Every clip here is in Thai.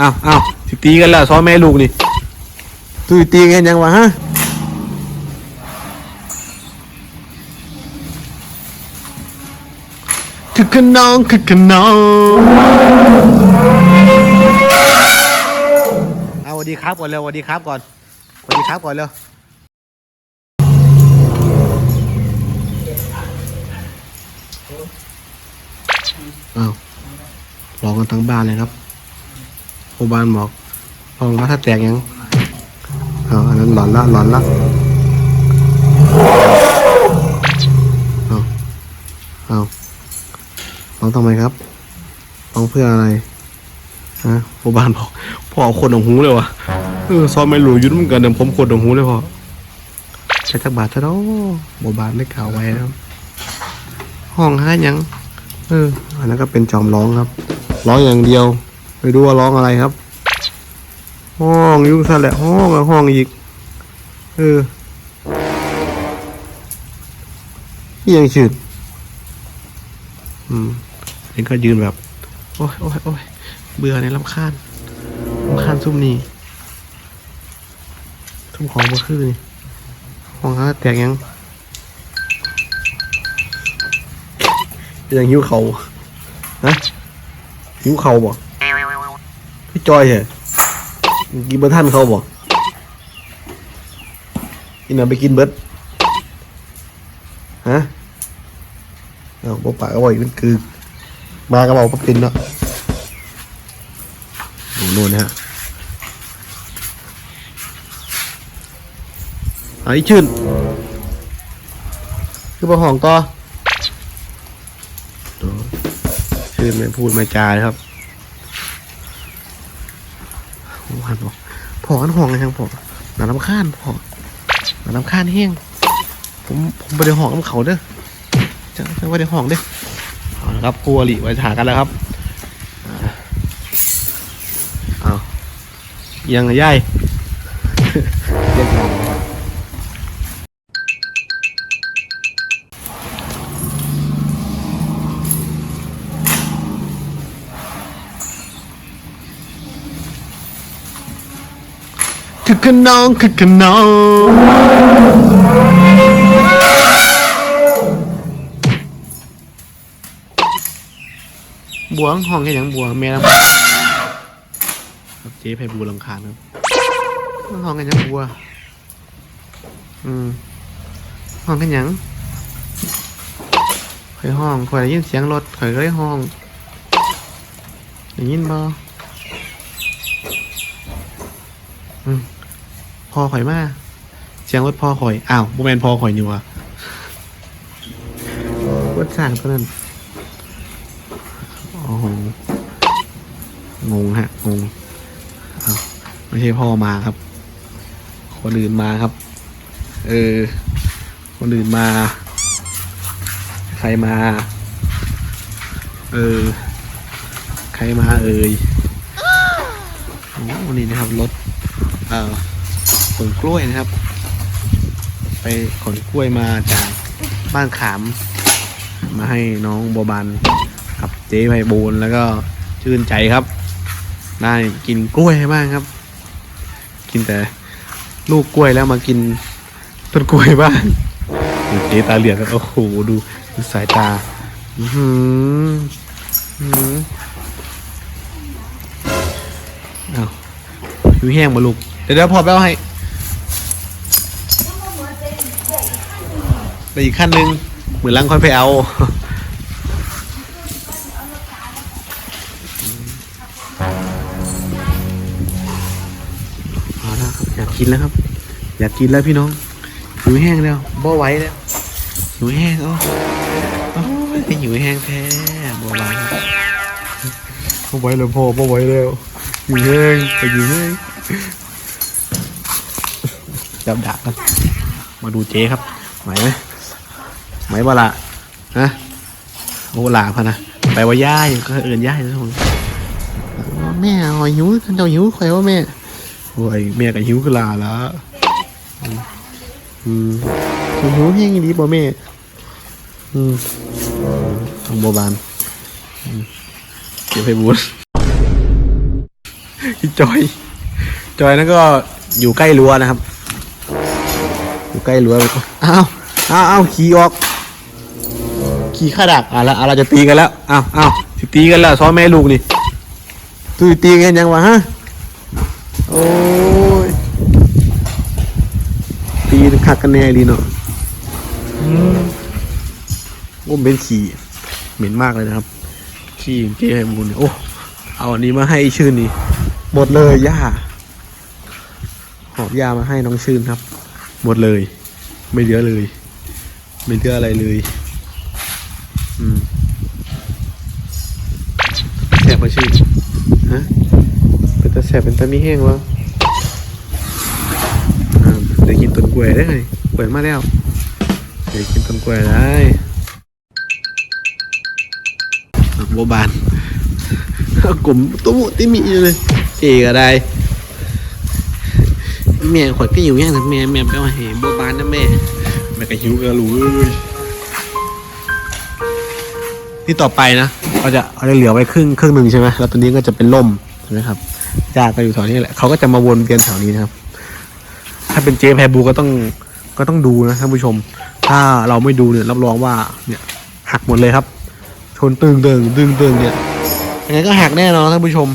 อ้าวอ้าวสิตีกันแล้วซ้อนแม่ลูกนี่ตุยตีกันยังวะฮะคือขนองคือขนองเอาสวัสดีครับก่อนเร็วสวัสดีครับก่อนสวัสดีครับก่อนเร็วอ้าวร้องกันทั้งบ้านเลยครับ โอบานบอกร้องว่าถ้าแตกยังเอาอันนั้นหลอนละหลอนละเอาเอาร้องทำไมครับร้องเพื่ออะไรฮะโอบานบอกพ่อเอาคนของหูเลยวะเออซ้อมไม่หลูยุ่นเหมือนกันเดี๋ยวผมคนของหูเลยพ่อใช้ทักบาทเท่านั้นโอบานได้กล่าวไว้แล้วห้องห้ายัง เออ อันนั้นก็เป็นจอมร้องครับ ร้องอย่างเดียว ไปดูว่าร้องอะไรครับ ห้องยุ่งซะแหละห้องแล้วห้องอีก เออนี่ยังชืดอืมเองก็ยืนแบบ โอ้ยโอ้ยโอ้ยเบื่อในลำคาญลำคาญซุ่มนี่ทุ่มของเมื่อคืนนี่ห้องห้าแตกยังยังหิวเขาฮะหิวเขาบ่พี่ จอยเหรอกินเบอร์ท่านเขาบ่กินเอาไปกินเบิร์ดฮะเอาบ่ปากก็บ่อยมันคือ มาก็บอกว่าเป็นเนาะโอ้โน่นนะฮะไอ้ชื่น คือประหองต่อชื่อไม่พูดไม่จาเลยครับผม หันบอกพอกันห้องไงครับพอหนาลำคาญพอหนาลำคาญแห้งผมผมไปเดี๋ยวห้องกับเขาเด้อจะจะไปเดี๋ยวห้องเด้อเอาละครับครัวหลีไว้ถากันแล้วครับอ่าเอายังไงย่าย คือขนองคือขนองบัวห้องแค่ยังบัวแม่ลำครับเจ๊ไพบูลำคาญครับห้องแค่ยังบัวอืมห้องแค่ยังคอยห้องคอยได้ยินเสียงรถคอยก็ได้ห้องได้ยินบ่อืม พอข่อยมาเสียงรถพอข่อยอ้าวโมแมนพอข่อยนี่วะรถสั่งตัวนั้นโอ้โหงงฮะงงอ้าวไม่ใช่พ่อมาครับ คนอื่นมาครับ เออ คนอื่นมา ใครมา เออ ใครมาเอ่ยโอ้วันนี้นะครับรถเอ่อ ขนกล้วยนะครับ ไปขนกล้วยมาจากบ้านขาม มาให้น้องโบบานกับเจ๊ไพบูลแล้วก็ชื่นใจครับ ได้กินกล้วยบ้างครับ กินแต่ลูกกล้วยแล้วมากินต้นกล้วยบ้างเจ๊ตาเหลือกครับโอ้โหดูดูสายตาอือหืออื้อหือเอาผิวแห้งมาลูก เดี๋ยวเดี๋ยวพอแป๊บให้ ไปอีกขั้นหนึ่งเหมือนลังค่อยไปเอา เอาละครับอยากกินแล้วครับ อยากกินแล้วพี่น้องหิวแห้งแล้วบ่ไหวแล้วหิวแห้งโอ้โอ้ยหิวแห้งแท้บ่ไหวครับบ่ไหวแล้วพ่อบ่ไหวแล้วหิวแห้งไปหิวแห้งจับดักกันมาดูเจ๊ครับไหวไหม ไหวบ่ละฮะโอ้หลาพะนะไปว่าย่ายก็เอื่นย่ายทุกคนแม่หอยหิวท่านเจ้าหิวใครว่าแม่โอ้ยแม่ก็หิวกะลาละอือืมหิวแห้งดีบ่แม่อืมทางโบบานเก็บให้บุญจอยจอยนั่นก็อยู่ใกล้รั้วนะครับ อยู่ใกล้รั้วอ้าวอ้าวอ้าวขี่ออก ขี่ข้าดักอะแล้วอะเราจะตีกันแล้วอ้าวอ้าวสิตีกันแล้วซ้อนแม่ลูกนี่ตุยตีกันยังวะฮะโอ้ยตีคักกันแน่ดีเนาะอืมโอ้เป็นขี่เหม็นมากเลยนะครับ ขี้เจ๊ให้มูลเนี่ยโอ้เอาอันนี้มาให้ชื่นนี่หมดเลยย่าหอบยามาให้น้องชื่นครับ หมดเลย ไม่เหลือเลย ไม่เหลืออะไรเลย แสบมาชื่นฮะเป็นตาแสบเป็นตามีแห้งวะอ่าเดี๋ยวกินต้นกล้วยได้ไงเปิดมาแล้ว เดี๋ยวกินต้นกล้วยได้อะบัวบานกลมตุ้มติมีอยู่เลยเอกอะไรแม่ขวดก็อยู่ย่างนะแม่แม่ไปเอาให้บัวบานนะแม่แม่ก็หิวกระรู้เอ้ย ที่ต่อไปนะเราจะเราเหลือไว้ครึ่งครึ่งหนึ่งใช่ไหมแล้วตัวนี้ก็จะเป็นล่มใช่ไหมครับญาติก็อยู่แถวนี้แหละเขาก็จะมาวนเวียนแถวนี้นะครับ ถ้าเป็นเจแพรบูก็ต้องก็ต้องดูนะท่านผู้ชม ถ้าเราไม่ดูเนี่ยรับรองว่าเนี่ยหักหมดเลยครับ ชนตึงเดิงตึงเดิงเนี่ยยังไงก็หักแน่นอนท่านผู้ชม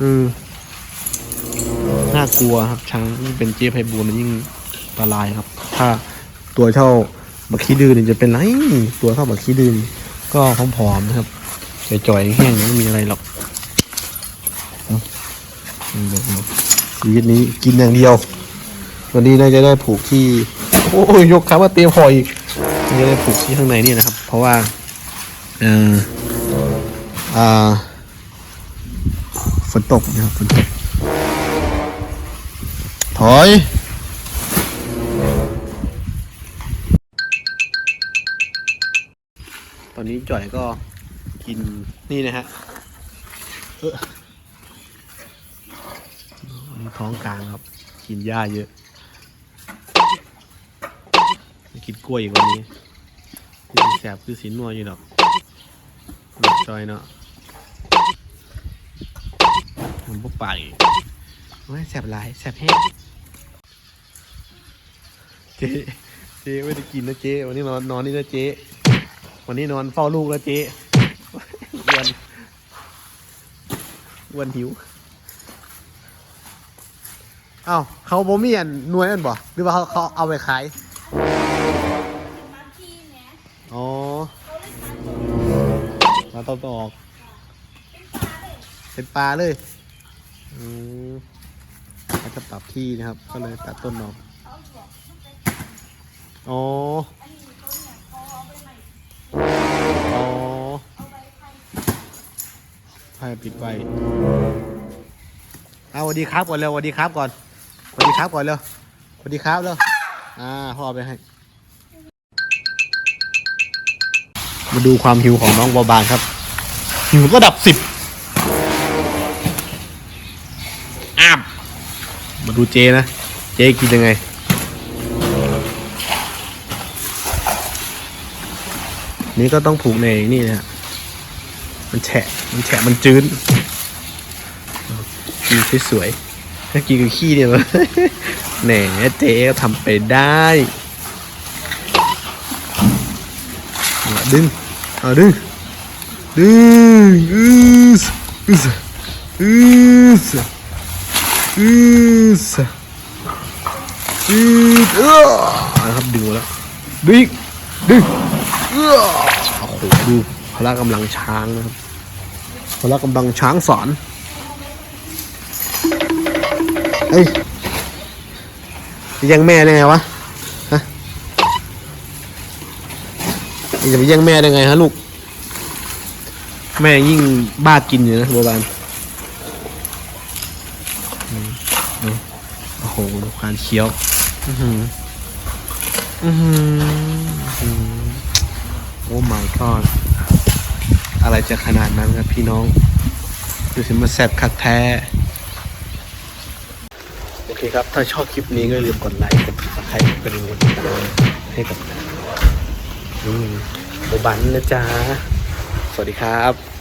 อืมน่ากลัวครับช้างยิ่เป็นเจี๊ยบไพบูลย์ยิ่งอันตรายครับ ถ้าตัวเท่า บักขี้ดื้อเนี่ยจะเป็นไรตัวเท่าบักขี้ดื้อก็ผอมๆนะครับจ่อยๆแห้งไม่มีอะไรหรอกชีวิตนี้กินอย่างเดียว วันนี้น่าจะได้ผูกที่ โอ้ยยกครับว่าเตรียมพอยอีกน่าจะได้ผูกที่ข้างในนี่นะครับ เพราะว่าเอ่ออ่าฝนตกนะครับฝนตกถอย นี้จ่อยก็กินนี่นะฮะเออท้องกลางครับ กินหญ้าเยอะกินกล้วยอีกวันนี้คือแสบคือสีนัวอยู่ดอกจอยเนาะมันพวกปากอีกไม่แสบหลายแสบแห้งเจ๊เจ๊ไม่ได้กินนะเจ๊วันนี้นอนนอนนี่นะเจ๊ วันนี้นอนเฝ้าลูกแล้วเจ๊อ้วนอ้วนหิวเอ้าเขาบ่มีอันหน่วยอันบ่หรือว่าเขาเขาเอาไปขายอ๋อมาต้นออกเป็นปลาเลยอืมเขาจะปรับที่นะครับ ก็เลยตัดต้นออกอ๋ออ๋อ ให้ปิดไว้เอาสวัสดีครับก่อนเร็วสวัสดีครับก่อนสวัสดีครับก่อนเร็วสวัสดีครับเร็วอ่าพ่อไปให้ มาดูความหิวของน้องบอบานครับ หิวก็ดับสิบอ้ามมาดูเจนะ เจกินยังไงนี่ก็ต้องผูกในนี่นะฮะ มันแฉะ มันแฉะ มันจืดกินสวยๆถ้ากินกับขี้เนี่ยมันแหนเจ๊ก็ทำไปได้เอาดึงเอาดึง ดึงอืสอืสอืสอืสอืสเออนะครับดึงแล้วดึงดึงเออโอ้โหดู พละกำลังช้างนะครับพละกำลังช้างสอนเอ้ยยังแม่ได้ไงวะฮะจะไปย่งแม่ได้ไงฮะลูก แม่ยิ่งบ้ากินอยู่นะโบราณอืมเอโอ้โหดูการเคี้ยว อือหืออือหืออื้อหือโอ้ my god อะไรจะขนาดนั้นครับพี่น้อง ดูสิมาแสบคักแท้ โอเคครับ ถ้าชอบคลิปนี้ก็อย่าลืมกดไลค์กดติดตามกระดิ่งกดติดตามให้กับอืมโบบันนะจ๊ะ สวัสดีครับ